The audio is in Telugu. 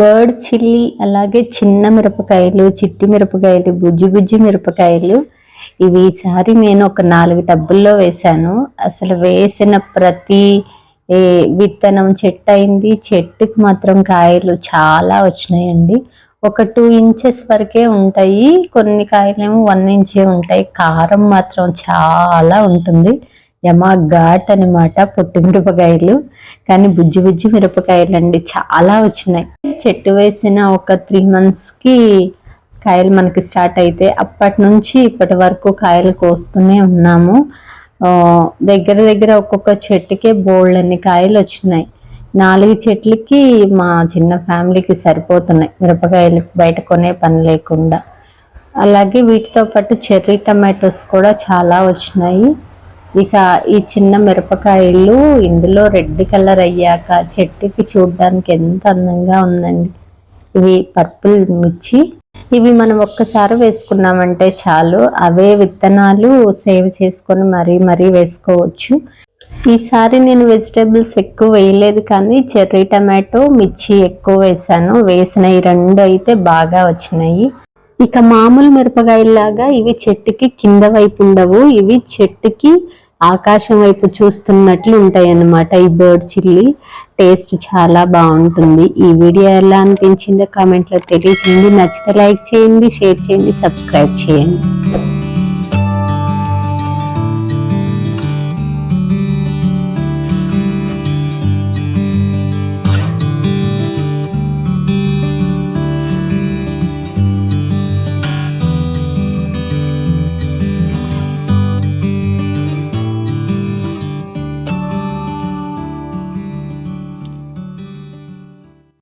బర్డ్ చిల్లీ అలాగే చిన్న మిరపకాయలు చిట్టి మిరపకాయలు బుజ్జి బుజ్జి మిరపకాయలు. ఇవి ఈసారి నేను ఒక నాలుగు డబ్బుల్లో వేశాను. అసలు వేసిన ప్రతి విత్తనం చెట్టు అయింది. చెట్టుకి మాత్రం కాయలు చాలా వచ్చినాయండి. ఒక టూ ఇంచెస్ వరకే ఉంటాయి. కొన్ని కాయలేమో వన్ ఇంచే ఉంటాయి. కారం మాత్రం చాలా ఉంటుంది. యమా ఘాట్ అనమాట పొట్టు మిరపకాయలు. కానీ బుజ్జి బుజ్జి మిరపకాయలు అండి చాలా వచ్చినాయి. చెట్టు వేసిన ఒక త్రీ మంత్స్కి కాయలు మనకి స్టార్ట్ అయితే అప్పటి నుంచి ఇప్పటి వరకు కాయలు కోస్తూనే ఉన్నాము. దగ్గర దగ్గర ఒక్కొక్క చెట్టుకే బోల్డ్ అన్ని కాయలు వచ్చినాయి. నాలుగు చెట్లకి మా చిన్న ఫ్యామిలీకి సరిపోతున్నాయి మిరపకాయలు బయట కొనే పని లేకుండా. అలాగే వీటితో పాటు చెర్రీ టమాటోస్ కూడా చాలా వచ్చినాయి. ఇక ఈ చిన్న మిరపకాయలు ఇందులో రెడ్ కలర్ అయ్యాక చెట్టుకి చూడడానికి ఎంత అందంగా ఉందండి. ఇవి పర్పుల్ మిర్చి. ఇవి మనం ఒక్కసారి వేసుకున్నామంటే చాలు. అవే విత్తనాలు సేవ్ చేసుకొని మరీ మరీ వేసుకోవచ్చు. ఈసారి నేను వెజిటేబుల్స్ ఎక్కువ వేయలేదు కానీ చెర్రీ టమాటో మిర్చి ఎక్కువ వేసాను. వేసిన ఈ రెండు అయితే బాగా వచ్చినాయి. ఇక మామూలు మిరపకాయలాగా ఇవి చెట్టుకి కింద వైపు ఉండవు. ఇవి చెట్టుకి ఆకాశం వైపు చూస్తున్నట్లు ఉంటాయి అన్నమాట ఈ బర్డ్ చిల్లీ. టేస్ట్ చాలా బాగుంటుంది. ఈ వీడియో ఎలా అనిపించిందో కామెంట్లో తెలియచేయండి నచ్చితే లైక్ చేయండి షేర్ చేయండి సబ్స్క్రైబ్ చేయండి.